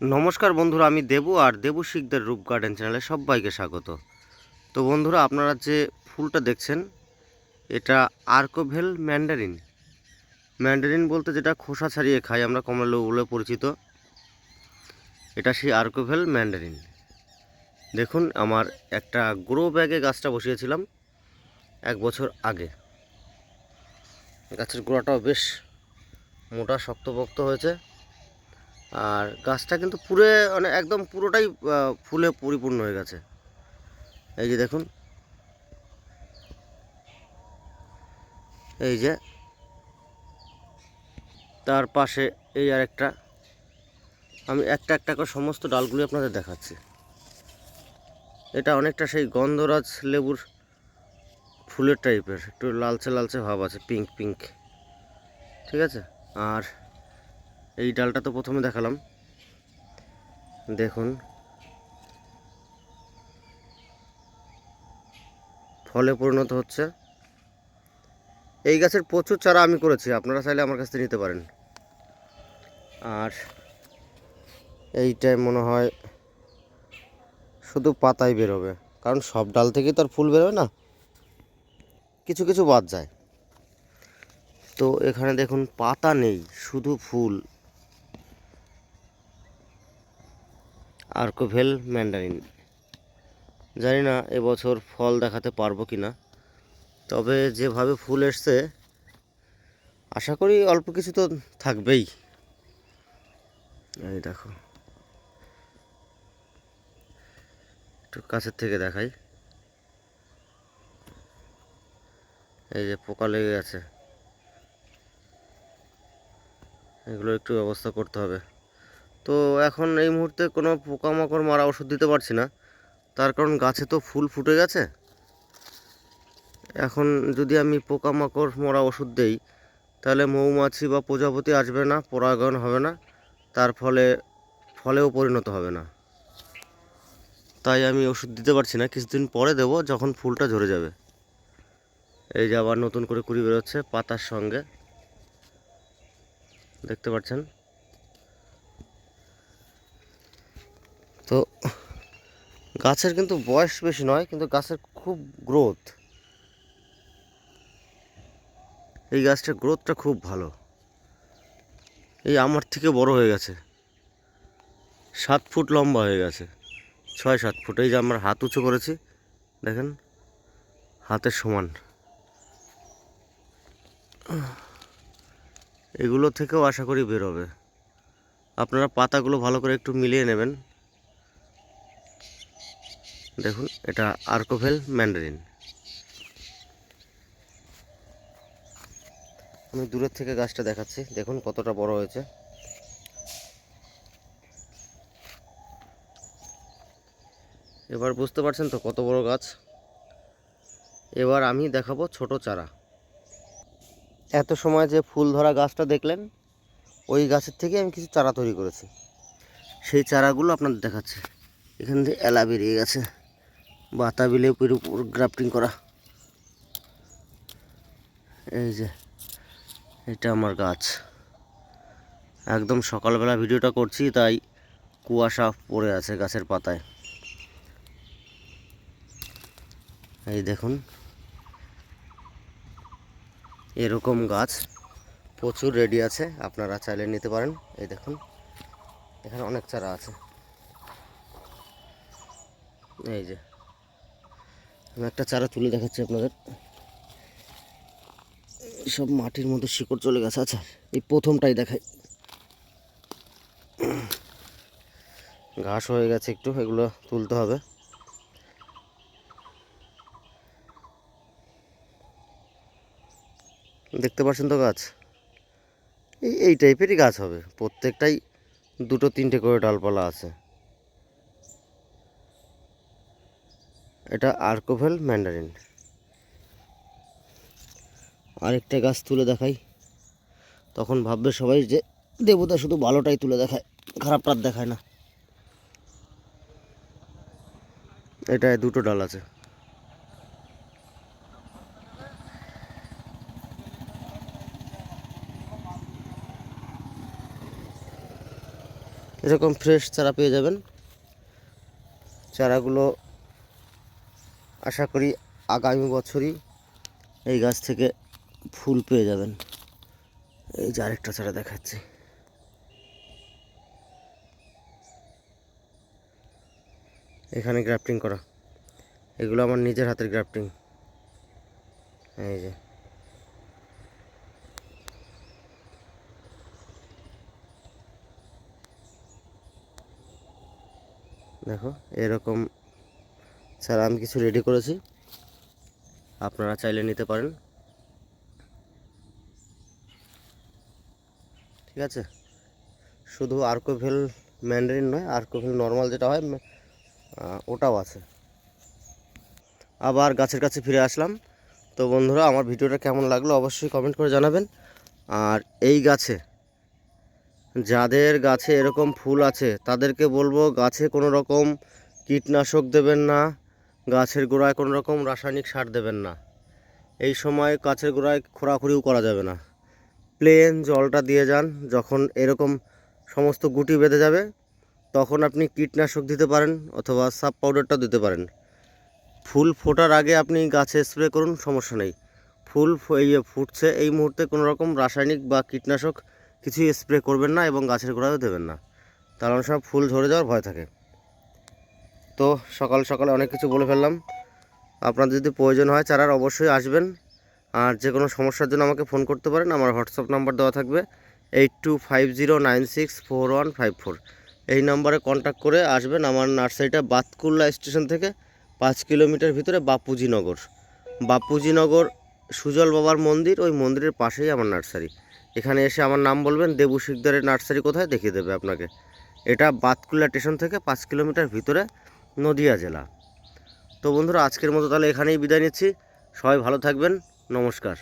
নমস্কার বন্ধুরা, আমি দেবু আর দেবু শিখদের রূপ গার্ডেন চ্যানেলে সবাইকে স্বাগত। তো বন্ধুরা, আপনারা যে ফুলটা দেখছেন, এটা আর্কোভেল ম্যান্ডারিন। ম্যান্ডারিন বলতে যেটা খোসা ছাড়িয়ে খাই, আমরা কমলা বলে পরিচিত। এটা সেই আর্কোভেল ম্যান্ডারিন। দেখুন, আমার একটা গ্রো ব্যাগে গাছটা বসিয়েছিলাম এক বছর আগে। গাছের গোড়াটাও বেশ মোটা, শক্তপোক্ত হয়েছে। আর গাছটা কিন্তু পুরে মানে একদম পুরোটাই ফুলে পরিপূর্ণ হয়ে গেছে। এই যে দেখুন। এই যে। তার পাশে এই আর একটা আমি একটা একটা করে সমস্ত ডালগুলি আপনাদের দেখাচ্ছি। এটা অনেকটা সেই গন্ধরাজ লেবুর ফুলের টাইপের একটু লালচে লালচে ভাব আছে পিঙ্ক পিঙ্ক ঠিক আছে? আর এই ডালটা তো প্রথমে দেখালাম। দেখুন। ফলে পরিণত হচ্ছে। এই গাছের প্রচুর চারা আমি করেছি, আপনারা চাইলে আমার কাছ থেকে নিতে পারেন। আর এইটাই মনে হয় শুধু পাতাই বেরোবে, কারণ সব ডাল থেকেই তো আর ফুল বেরোবে না। কিছু কিছু বাদ যায়। তো এখানে দেখুন, পাতা নেই, শুধু ফুল। আর্কোভেল ম্যান্ডারিন। জানি না এবছর ফল দেখাতে পারব কি না। তবে যেভাবে ফুল এসছে, আশা করি অল্প কিছু তো থাকবেই। এই দেখো। একটু কাছের থেকে দেখাই। এই যে পোকা লেগে গেছে। এগুলো একটু ব্যবস্থা করতে হবে। তো এখন এই মুহূর্তে কোনো পোকামাকড় মারা ওষুধ দিতে পারছি না। তার কারণ গাছে তো ফুল ফুটে গেছে। এখন যদি আমি পোকামাকড় মরা ওষুধ দেই, তাহলে মৌমাছি বা প্রজাপতি আসবে না, পরাগায়ন হবে না, তার ফলে, ফলেও পরিণত হবে না। তাই আমি ওষুধ দিতে পারছি না। কিছুদিন পরে দেবো, যখন ফুলটা ঝরে যাবে। এই যে আবার নতুন করে কুড়ি বেরোচ্ছে পাতার সঙ্গে। দেখতে পাচ্ছেন? গাছের কিন্তু বয়স বেশি নয়, কিন্তু গাছের খুব গ্রোথ এই গাছটার গ্রোথটা খুব ভালো। এই আমার থেকে বড় হয়ে গেছে। সাত ফুট লম্বা হয়ে গেছে। ছয়, সাত ফুট। এই যে আমরা হাত উঁচু করেছি, দেখেন, হাতের সমান। এগুলো থেকেও আশা করি বেরোবে আপনারা পাতাগুলো ভালো করে একটু মিলিয়ে নেবেন। দেখুন, এটা আর্কোভেল ম্যান্ডারিন। আমি দূরের থেকে গাছটা দেখাচ্ছি, দেখুন কতটা বড় হয়েছে। এবার বুঝতে পারছেন তো কত বড় গাছ? এবার আমি দেখাবো ছোট চারা। এত সময় যে ফুল ধরা গাছটা দেখলেন, ওই গাছের থেকে আমি কিছু চারা তৈরি করেছি। সেই চারাগুলো আপনাদের দেখাচ্ছি। এখান থেকে এলা বেরিয়ে গেছে। বাতাবি লেবুর উপর গ্রাফটিং করা। এই যে, এটা আমার গাছ। একদম সকালবেলা ভিডিওটা করছি, তাই কুয়াশা পড়ে আছে গাছের পাতায়। এই দেখুন, এরকম গাছ প্রচুর রেডি আছে, আপনারা চাইলে নিতে পারেন। এই দেখুন, এখানে অনেক চারা আছে। এই যে আমি একটা চারা তুলে দেখাচ্ছি আপনাদের। সব মাটির মধ্যে শিকড় চলে গেছে। আচ্ছা এই প্রথমটাই দেখাই। ঘাস হয়ে গেছে একটু, এগুলো তুলতে হবে। দেখতে পাচ্ছেন তো গাছ? এই এই টাইপেরই গাছ হবে। প্রত্যেকটাই দুটো, তিনটে করে ডালপালা আছে। এটা আর্কোভেল ম্যান্ডারিন। আরেকটা গাছ তুলে দেখাই। তখন ভাববে সবাই যে দেবতা শুধু ভালোটাই তুলে দেখায়, খারাপটা দেখায় না। এটায় দুটো ডাল আছে। এরকম ফ্রেশ চারা পেয়ে যাবেন। চারাগুলো আশা করি আগামী বছরই এই গাছ থেকে ফুল পেয়ে যাবেন। এই যে আরেকটা চারা দেখাচ্ছি। এখানে গ্রাফটিং করা। এগুলো আমার নিজের হাতের গ্রাফটিং। এই যে। দেখো, এরকম স্যার, আমি কিছু রেডি করেছি। আপনারা চাইলে নিতে পারেন। ঠিক আছে? শুধু আর্কোভেল ম্যান্ডারিন নয় আর্কোভেল নর্মাল যেটা হয় ওটাও আছে। আবার গাছের কাছে ফিরে আসলাম। তো বন্ধুরা, আমার ভিডিওটা কেমন লাগল অবশ্যই কমেন্ট করে জানাবেন। আর এই গাছে, যাদের গাছে এরকম ফুল আছে, তাদেরকে বলব গাছে কোনো রকম কীটনাশক দেবেন না। গাছের গোড়ায় কোনো রকম রাসায়নিক সার দেবেন না। এই সময় গাছের গোড়ায় খোঁড়াখুড়িও করা যাবে না। প্লেন জলটা দিয়ে যান, যখন এরকম সমস্ত গুটি বেঁধে যাবে, তখন আপনি কীটনাশক দিতে পারেন অথবা সাব পাউডারটা দিতে পারেন। ফুল ফোটার আগে আপনি গাছে স্প্রে করুন, সমস্যা নেই। ফুল এই ফুটছে, এই মুহূর্তে কোনো রকম রাসায়নিক বা কীটনাশক কিছুই স্প্রে করবেন না এবং গাছের গোড়ায়ও দেবেন না। তার অনেক সময় ফুল ঝরে যাওয়ার ভয় থাকে। তো সকাল সকালে অনেক কিছু বলে ফেললাম। আপনার যদি প্রয়োজন হয় চারার অবশ্যই আসবেন। আর যে কোনো সমস্যার জন্য আমাকে ফোন করতে পারেন, আমার হোয়াটসঅ্যাপ নাম্বার দেওয়া থাকবে eight two five zero nine six four one five four এই নাম্বারে কন্ট্যাক্ট করে আসবেন আমার নার্সারিটা বাতকুল্লা স্টেশন থেকে পাঁচ কিলোমিটার ভিতরে বাপুজিনগর। বাপুজিনগর সুজল বাবার মন্দির, ওই মন্দিরের পাশেই আমার নার্সারি। এখানে এসে আমার নাম বলবেন, দেবু শিকদারের নার্সারি কোথায় দেখিয়ে দেবে আপনাকে। এটা বাতকুল্লা স্টেশন থেকে পাঁচ কিলোমিটার ভিতরে নদিয়া জেলা। তো বন্ধুরা আজকের মতো তাহলে এখানেই বিদায় নিচ্ছি। সবাই ভালো থাকবেন। নমস্কার।